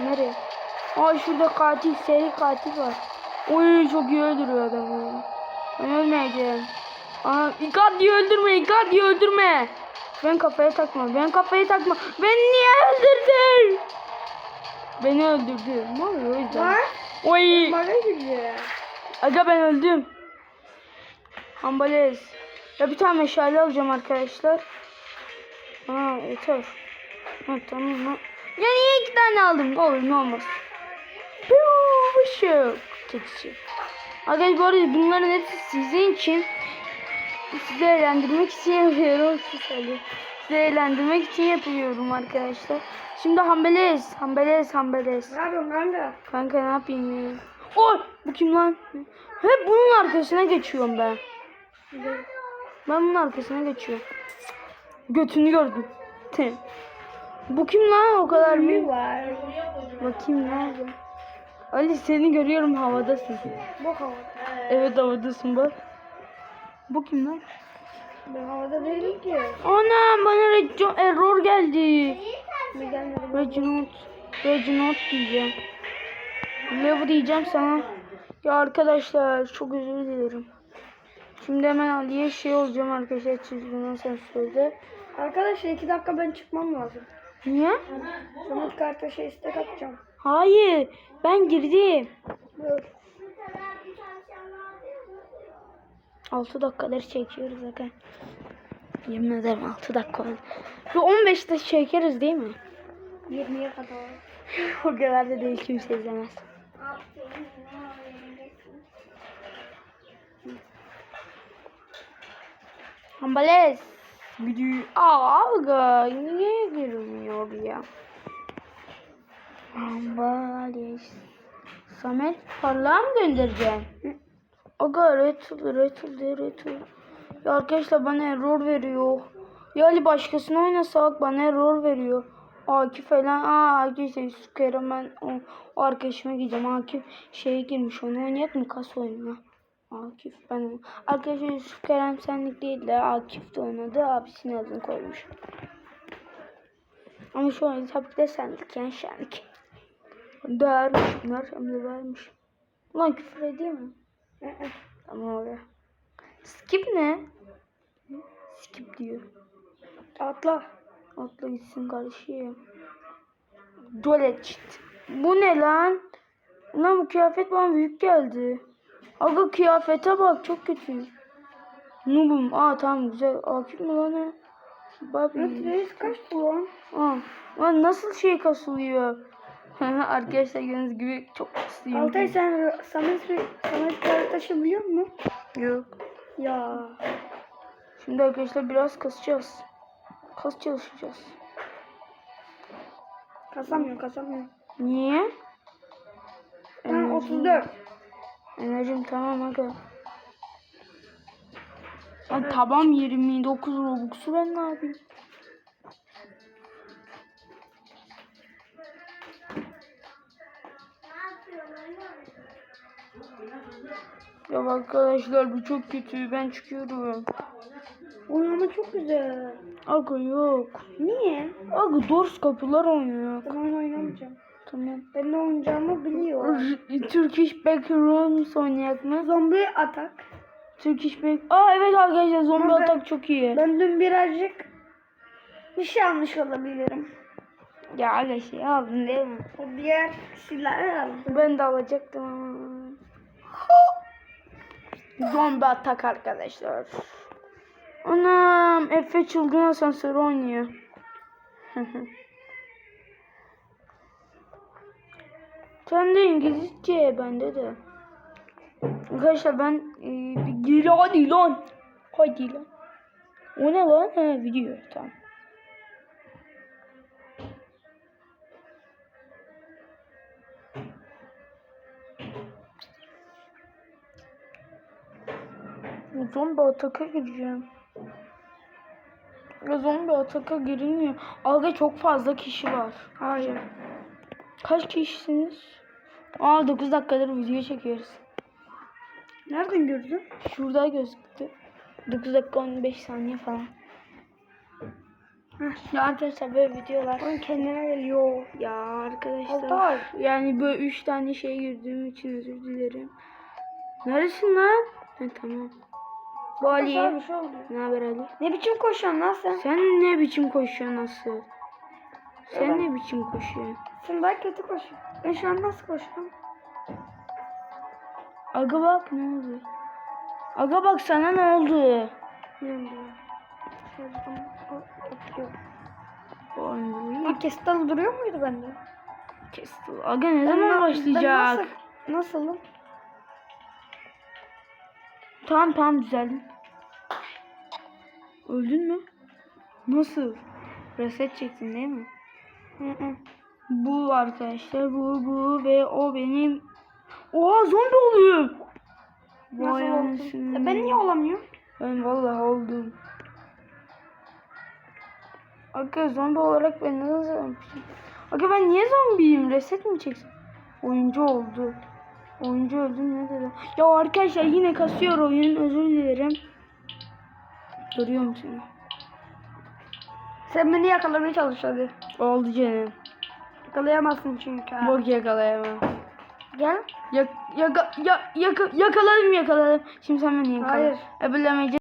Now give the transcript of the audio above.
Nereye? Aa şurada katil, seri katil var. Oy çok iyi öldürüyor adamı. Ben ölmeyeceğim. Aa Icardi'yi öldürme, Icardi'yi öldürme. Ben kafaya takma, ben kafaya takma. Beni niye öldürdün? Beni öldürdü. Ne oluyor o yüzden? Oy. Bana gibi. Aga ben öldüm. Hambalez. Ya bir tane meşale alacağım arkadaşlar. Ha yeter. Ha tamam ha. Ya niye iki tane aldım? Olur ne olmaz. Piu, Işık. Keçi. Arkadaşlar bu arada bunların hepsi sizin için. Sizi eğlendirmek için yapıyorum. Sizi Sizi eğlendirmek için yapıyorum arkadaşlar. Şimdi hambelez. Hambelez hambelez. Ne yapıyorsun kanka? Kanka ne yapayım ya? Oy bu kim lan? Hep bunun arkasına geçiyorum ben. Ben bunun arkasına geçiyorum. Götünü gördüm. Bu kim lan o kadar büyük? var. Bakayım nerede? Ali seni görüyorum havadasın. Bu havada. Evet havadasın bak. Bu kim lan? Ben havada değilim ki. Ana bana Reggio error geldi. Ne gelmedi? Reginald. Reginald diyeceğim. Levo diyeceğim sana. Ya arkadaşlar çok özür dilerim. Şimdi hemen Ali'ye şey olacağım arkadaşlar çizgiden sen söyle. Arkadaşlar iki dakika ben çıkmam lazım. Niye? Samet karta şey istek atacağım. Hayır. Ben girdim. Dur. 6 dakikadır çekiyoruz zaten. Yemin ederim 6 dakika oldu. Bir 15 dakika çekeriz değil mi? 20'ye kadar. o kadar da değil kimse izlemez. Hambalez. Gidiyor. Aa aga niye girmiyor ya? Hambalez. Samet parlağa mı göndereceğim? Aga Retul Retul Retul. Ya arkadaşlar bana error veriyor. Ya Ali başkasına oynasak bana error veriyor. Akif falan. Aa arkadaşlar Yusuf Kerem ben o, o arkadaşıma gideceğim. Akif şeye girmiş onu oynayacak mı kas oyununa? Akif ben. Arkadaşlar Yusuf Kerem senlik değil de Akif de oynadı. Abisinin adını koymuş. Ama şu an tabii de senlik yani şenlik. Değermiş bunlar hem de vermiş. Ulan küfür edeyim mi? Tamam oraya. Skip ne? Skip diyor. Atla. Atla gitsin kardeşim. Dolet. Bu ne lan? Lan bu kıyafet bana büyük geldi. Aga kıyafete bak çok kötü. Noobum. Aa tamam güzel. Akif mi lan o? Evet reis kaç bu lan? Aa, lan nasıl şey kasılıyor? Arkadaşlar gördüğünüz gibi çok kasılıyor. Altay sen Samet Samet kartaşı biliyor musun? Yok. Ya. Şimdi arkadaşlar biraz kasacağız. Kas çalışacağız. Kasamıyor kasamıyor. Niye? Ben 34. Enerjim tamam aga. Ay, tamam 29 Robux'u ben ne yapayım? Ya arkadaşlar bu çok kötü. Ben çıkıyorum. Oyun ama çok güzel. Aga yok. Niye? Aga Dors kapılar oynuyor. Ben oynamayacağım. Tamam. Ben ne oynayacağımı biliyor. R- Turkish Backrooms oynayak mı? Zombi atak. Turkish Back... Aa evet arkadaşlar zombi Ama ben- atak çok iyi. Ben dün birazcık bir şey almış olabilirim. Ya aga şey aldın değil mi? O diğer silahı aldım. Ben de alacaktım ama. Zombi atak arkadaşlar. Anam Efe çılgın asansör oynuyor. Sen de İngilizce bende de. Arkadaşlar ben e, bir geri hadi lan. Hadi lan. O ne lan? Ha video tamam. Zombi ataka gireceğim. Ya zombi ataka girilmiyor. Aga çok fazla kişi var. Hayır. Kaç kişisiniz? Aa 9 dakikadır video çekiyoruz. Nereden gördün? Şurada gözüktü. 9 dakika 15 saniye falan. Ya arkadaşlar böyle videolar. Oyun kendine geliyor. Ya arkadaşlar. Altar. Yani böyle üç tane şey girdiğim için özür dilerim. Neresin lan? Ha, tamam. Bu Ali. Şey. Ne haber Ali? Ne biçim koşuyorsun lan sen? Sen ne biçim koşuyorsun nasıl? Sen Evet. ne biçim koşuyorsun? Sen daha kötü koşuyorsun. Ben şu an nasıl koşuyorum? Aga bak ne oldu? Aga bak sana ne oldu? Bilmiyorum ya. Şöyle bakalım. O- oturuyor. Oy, Ha kestal duruyor muydu bende? Kesti. Aga ne Ben zaman na- başlayacak? Ben nasıl, nasılım? Tamam tamam düzeldin. Öldün mü? Nasıl? Reset çektin değil mi? Bu arkadaşlar bu bu ve o benim. Oha zombi oluyor. Nasıl Vay anasını. E ben niye olamıyorum? Ben vallahi oldum. Aga zombi olarak ben nasıl zombiyim? Aga ben niye zombiyim? Reset mi çeksin? Oyuncu oldu. Oyuncu öldü ne dedi? Ya arkadaşlar yine kasıyor oyun özür dilerim. Görüyorum seni. Sen beni yakalamaya çalış hadi. Oldu canım. Yakalayamazsın çünkü. ha. Bok yakalayamam. Gel. Yak, yaka, ya, yaka, yakaladım yakaladım. Şimdi sen beni yakala. Hayır. Öbürlemece